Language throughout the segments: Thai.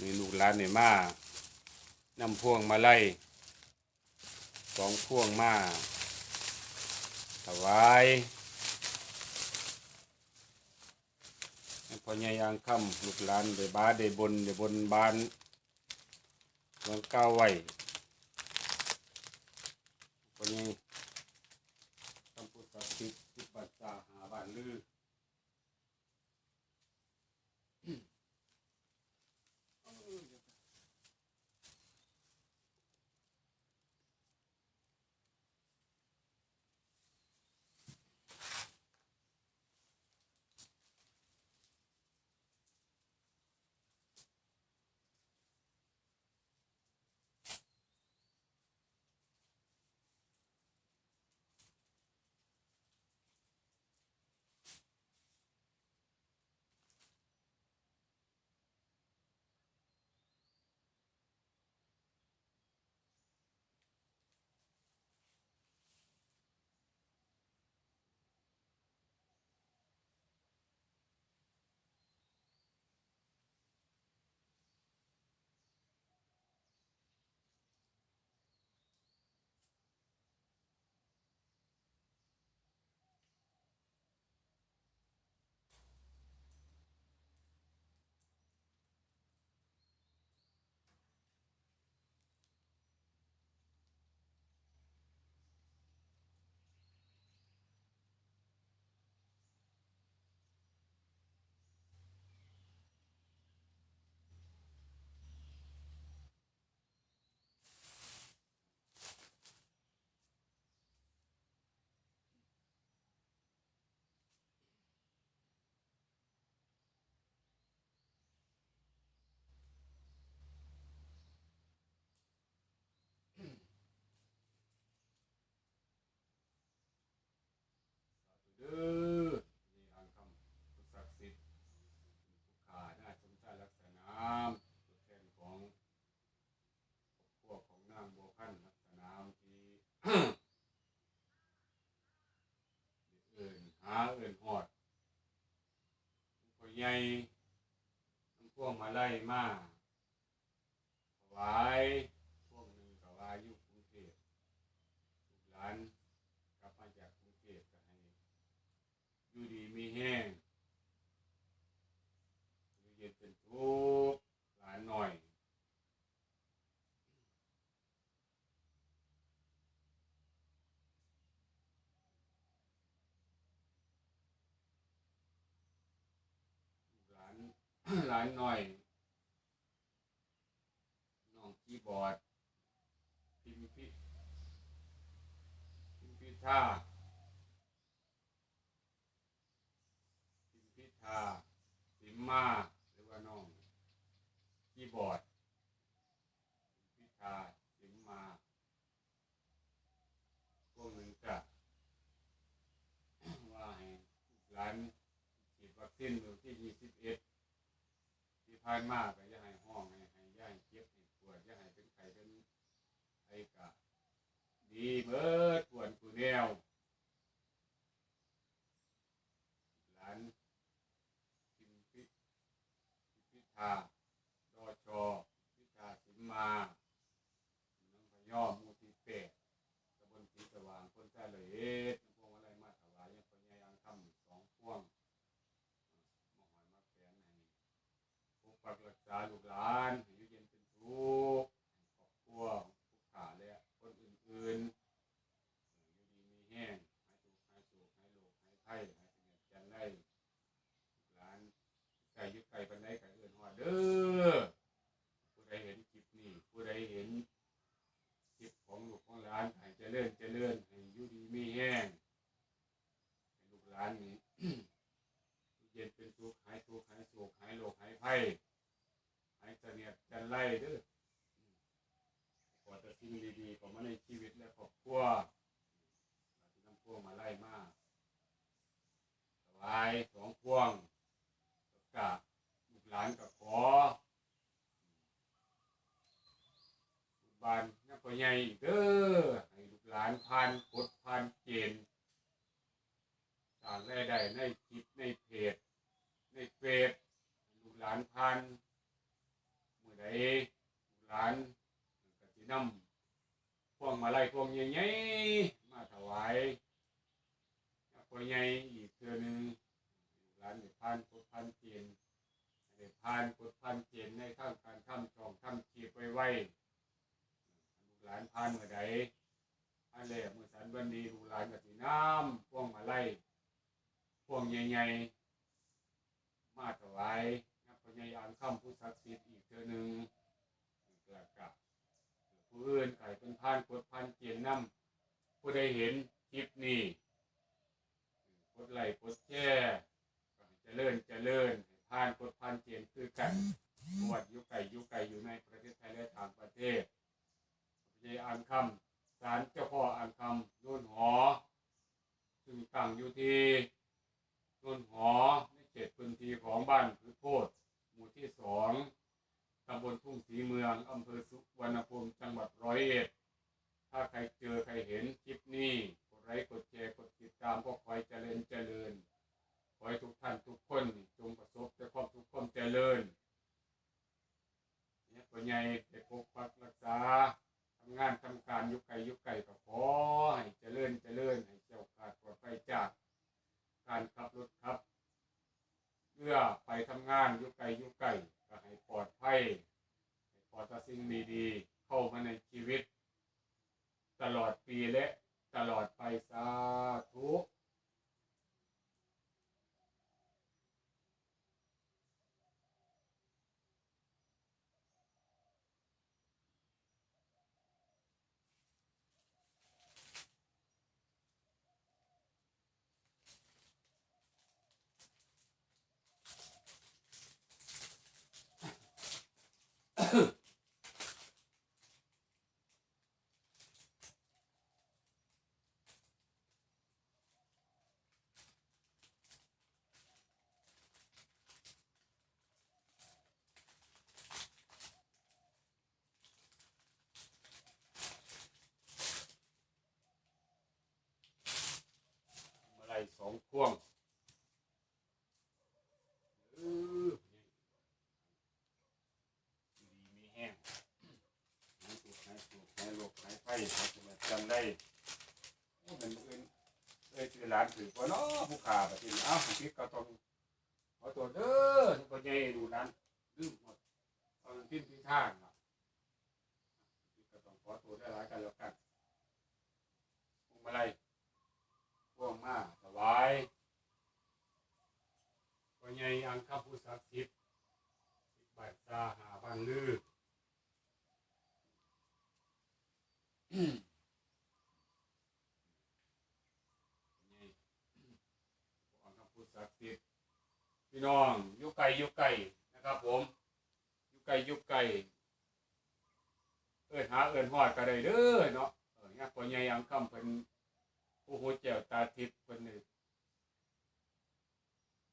มีลูกหลานเนี่ยมานำพวงมาไล่สองพวงมาถวายพอใหญ่ยางค่ำลูกหลานได้บ้าได้บนได้บนบานหลวงก้าวไว้พ่อใหญ่คำพูดศักดิ์สิทธิ์ที่ปัสสาหาบ้านลือ หญ่น้งพวงมาไล่มาถวายพวกหนึ่งถวายอยู่กรุงเทพลูกหลานกลับมาจากกรุงเทพก็ให้อยู่ดีมีแห้งอยู่เย็นเป็นทุกข์หลานหน่อย หลาน หลานหน่อยน้องคีย์บอร์ดพิมพิพิมพ์พิท่าพิมพิธาสิมมาหรือว่าน้องคีย์บอร์ดพิมพิธาสิมมาพวกหนึ่งจะว่าให้หลานฉีดวัคซีนเมื่อ ผ่านมาก็อย่าให้ห้องให้ให้ย่าให้เจ็บให้ปวดอย่าให้เป็นไข้เป็นไข้กะดีเบิดปวดกูแนวหลานพิมพิพิธาดอชอพิธาสิมมาน้องพยอมมูทีเปะตำบลศรีสว่างคนแท้เลย ปักรักษาลูกหลานให้อยู่เย็นเป็นทุกข์ครอบครัวทุกขาและคนอื่นๆอยู่ดีมีแห้งหายทุกขหายโศกหายโรคหายไข้หายสงี่ยมจันได้ลูกหลานไกยึดไก่ปันได้ไก่เอื่นหัวเด้อผู้ใดเห็นคลิปนี้ผู้ใดเห็นคลิปของลูกของหลานให้เจริญเจริญให้อยู่ดีมีแห้งให้ลูกหลานนี้ เย็นเป็นทุกข์หายทุกข์หายโศกหายโรคหายภัย เสนียดจันไล่เด้อขอแต่สิ่งดีๆของมาในชีวิตและครอบครัวที่น้ำพวงมาไล่มาถวายสองพวงกับลูกหลานกับขอลูกบานนักพ่อใหญ่อีกเด้อให้ลูกหลานผ่านกฎผ่านเกณฑ์สร้างรายได้ในคลิปในเพจในเฟซลูกหลานพัน อใดลูกหลานก็สินำพวงมาลัยพวงใหญ่ๆมาถวายพวงใหญ่อีกเทื่อนึงหลานได้ผ่านกดผ่านเกณฑ์ได้ผ่านกดผ่านเกณฑ์ในทางการทำช่องทำคลิปไว้ไว้ลูกหลานผ่านเมื่อใดอันแรกเมื่อสันวันดีลูกหลานก็สินำพวงมาลัยพวงใหญ่ๆมาถวาย นักพญายานคำผู้ศักดิ์สิทธิ์อีกเทือหนึ่งเกิดกับผู้อื่นไก่เป็นพานกดพันเกียนน้ำผู้ใดเห็นคลิปนี้กดไลค์กดแชร์ก็ให้เจริญเจริญให้พานกดพันเกียนคือกันเพระวัดยุไก่ยุไก่อยู่ในประเทศไทยและต่างประเทศพญายอ่านคำศาลเจ้าพ่ออ่านคำโน่นหอ ซึ่งตั้งอยู่ที่ ต้นหอในเขตพื้นที่ของบ้านพือโพดหมู่ที่สองตำบลทุ่งสีเมืองอำเภอสุวรรณภูมิจังหวัดร้อยเอ็ด ถ้าใครเจอใครเห็นคลิปนี้ กดไลค์กดแชร์กดติดตามก็คอยเจริญเจริญ ขอให้ทุกท่านทุกคนจงประสบแต่ความทุกข์ความเจริญเนี่ย ตัวใหญ่ไปปกปักรักษาทำงานทำการยุกไก่ยุกไก่ก็ขอให้เจริญเจริญให้เจ้าขาดปลอดภัยจาก การขับรถครับเพื่อไปทำงานยุไกลอยุไกลก็ให้ปลอดภัยให้ปลอดสิ่งดีๆ เข้ามาในชีวิต ตลอดปีและตลอดไปสาธุ มาไล่สองพวงเออดีมีแห้งหายสุกหายสุกหายโรคหายไข้หายจะมาจำได้ โอ้มันเอื่นเอ้ยคือร้านถือว่าเนาะผู้ขาแบบนี้อ้าวพิษก็ต้องขอตัวเด้อทุกคนใหญ่ดูร้านลืมหมดตอนทิ้งทิ้งท่างอะพิษก็ต้องขอตัวได้หลายกันแล้วกันพวงมาลัยพวกมาถวายพ่อใหญ่อังคับผู้ศักดิ์สิทธิ์บาทซาหาบันลือ พ่อใหญ่อังคับผู้ ศักดิ์สิทธิ์พี่น้องยุไก่ยุไก่นะครับ ผมยุไก่ยุไก่เอินหาเอินหอดก็ได้เด้อเนาะเออเนี่ยพ่อใหญ่อังคำเป็นผู้หูแจ้วตาทิพย์คนหนึ่ง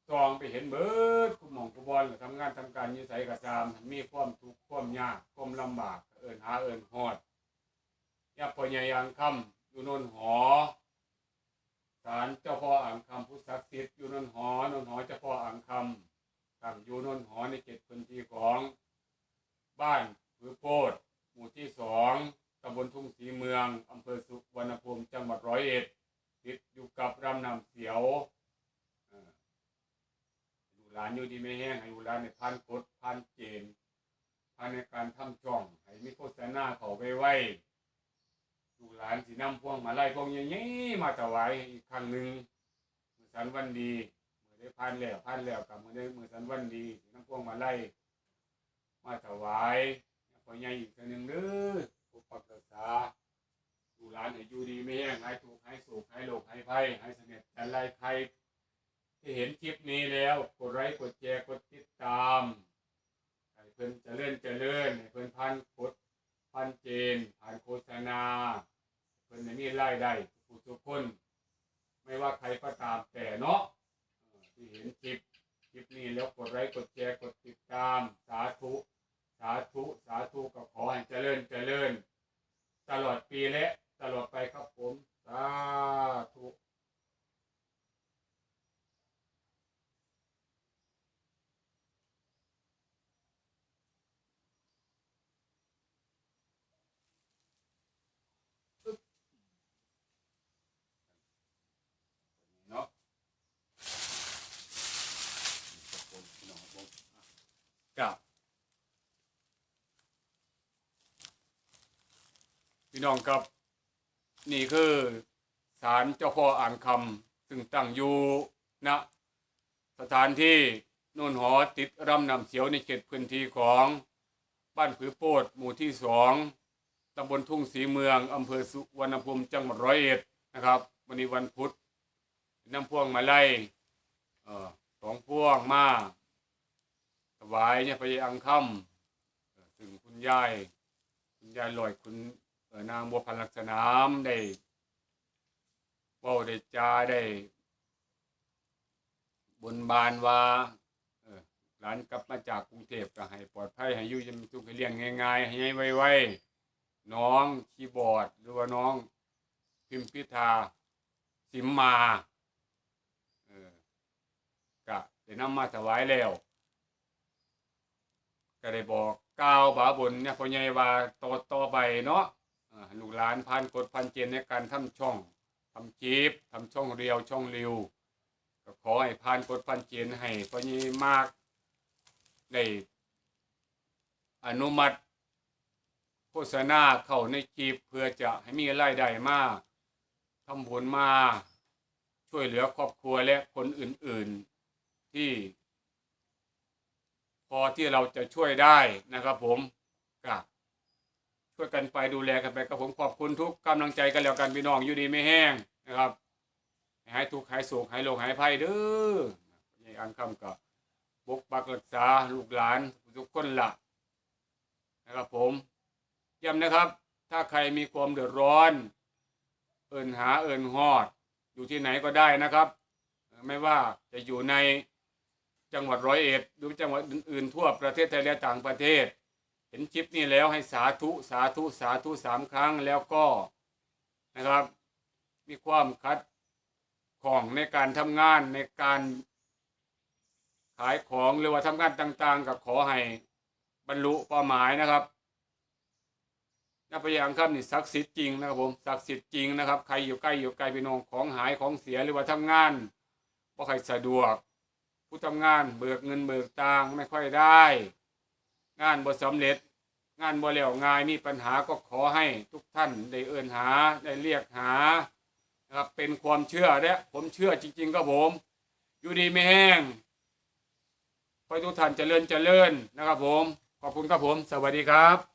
ซองไปเห็นเบิดคุณหมองคุณบอลทำงานทำการยืใสกระซามมีความทุกข์ความยากความลำบากเอินหาเอินหอดยาพ่อใหญ่อังคำอยู่นนหอ ศาลเจ้าพ่ออังคำผู้ศักดิ์สิทธิ์อยู่นนหอนนหอเจ้าพ่ออังคำตั้งอยู่นนหอในเขตพื้นที่ของบ้านผือโพดหมู่ที่สองตำบลทุ่งสีเมืองอำเภอสุวรรณภูมิจังหวัดร้อยเอ็ดติดอยู่กับรำนำเสียวอ่อดูหลานอยู่ดีไม่แห้งให้ดูหลานในพันกดพันเจนพันในการทำช่องให้มีโฆษณาเขาไปไว้ ดูหลานสีน้ำพวงมาไล่พวงอย่างนี้มาถวายอีกครั้งหนึ่งมือสันวันดีมือได้พันแล้วพันแล้วกับมือได้มือสันวันดีสีน้ำพวงมาไล่มาถวายพอใหญ่อีกครั้งหนึ่งเด้อปกปักรักษาดูร้านให้อยู่ดีไม่แห้งหายถูกหายสุขหายโรคหายภัยหายเสน่ห์แต่ไรใครที่เห็นคลิปนี้แล้วกดไลค์กดแชร์กดติดตามให้เพิ่นเจริญเจริญให้เพิ่นพันกด พันเจนผ่านโฆษณาเพิ่นได้มีรายได้ทุกทุกคน ไม่ว่าใครก็ตามแต่เนาะที่เห็นคลิปคลิปนี้แล้วกดไลค์กดแชร์กดติดตามสาธุสาธุสาธุก็ขอให้เจริญเจริญ ตลอดปีและตลอดไปครับผม สาธุ เนาะกับ พี่น้องครับ นี่คือศาลเจ้าพ่ออ่างคำซึ่งตั้งอยู่ณสถานที่โนนหอติดรำนำเสียวในเขตพื้นที่ของบ้านผือโปดหมู่ที่สองตำบลทุ่งสีเมืองอำเภอสุวรรณภูมิจังหวัดร้อยเอ็ดนะครับ วันนี้วันพุธน้ำพวงมาไล่เอ่อสองพวงมาถวายเนี่ยพระอังคำเอ่อซึ่งคุณยาย คุณยายลอยคุณ นางบัวพันลักษณามได้เว้าได้จาได้ บนบานว่าหลานกลับมาจากกรุงเทพก็ให้ปลอดภัยให้อยู่อยังทุกข์ให้เลี้ยงง่ายๆ ให้ไวๆน้องคีย์บอร์ด หรือว่าน้องพิมพิธาสิมมาเออกะได้นำมาถวายแล้ว ก็ได้บอกกล่าวบาบุญเนี่ยพ่อใหญ่ว่าต่อต่อไปเนาะ ลูกหลานพันกดพันเจนในการทำช่องทำคลิปทำช่องเรียวช่องริวก็ขอให้พันกดพันเจนให้พญีมากได้อนุมัติ โฆษณาเข้าในคลิปเพื่อจะให้มีรายได้มากทำบุญมาช่วยเหลือครอบครัวและคนอื่น ๆที่ พอที่เราจะช่วยได้นะครับผมก็ ช่วยกันไปดูแลกันไปกับผมขอบคุณทุกกำลังใจกันแล้วกันพี่น้องอยู่ดีไม่แห้งนะครับให้หายทุกข์หายโศกหายโรคหายภัยเด้อในอังคำก็ปกปักรักษาลูกหลานทุกคนละนะครับผมย้ำนะครับ ถ้าใครมีความเดือดร้อน เอินหาเอินฮอด อยู่ที่ไหนก็ได้นะครับ ไม่ว่าจะอยู่ในจังหวัดร้อยเอ็ดหรือจังหวัดอื่นๆทั่วประเทศไทยและต่างประเทศ เห็นคลิปนี้แล้วให้สาธุสาธุสาธุสามครั้งแล้วก็นะครับ มีความคัดของในการทำงานในการ ขายของหรือว่าทำงานต่าง ๆก็ขอให้บรรลุเป้าหมายนะครับนับพยางครับนี่ศักดิ์สิทธิ์จริงนะครับผมศักดิ์สิทธิ์จริงนะครับ ใครอยู่ใกล้อยู่ไกลพี่น้องของหายของเสียหรือว่าทำงานบ่ใครสะดวก ผู้ทำงานเบิกเงินเบิกตังไม่ค่อยได้ งานบ่สำเร็จ งานบ่แล้วง่ายมีปัญหาก็ขอให้ทุกท่านได้เอื้นหาได้เรียกหานะครับเป็นความเชื่อและผมเชื่อจริงๆครับผม อยู่ดีไม่แห้งขอให้ทุกท่านเจริญเจริญนะครับผม ขอบคุณครับผม สวัสดีครับ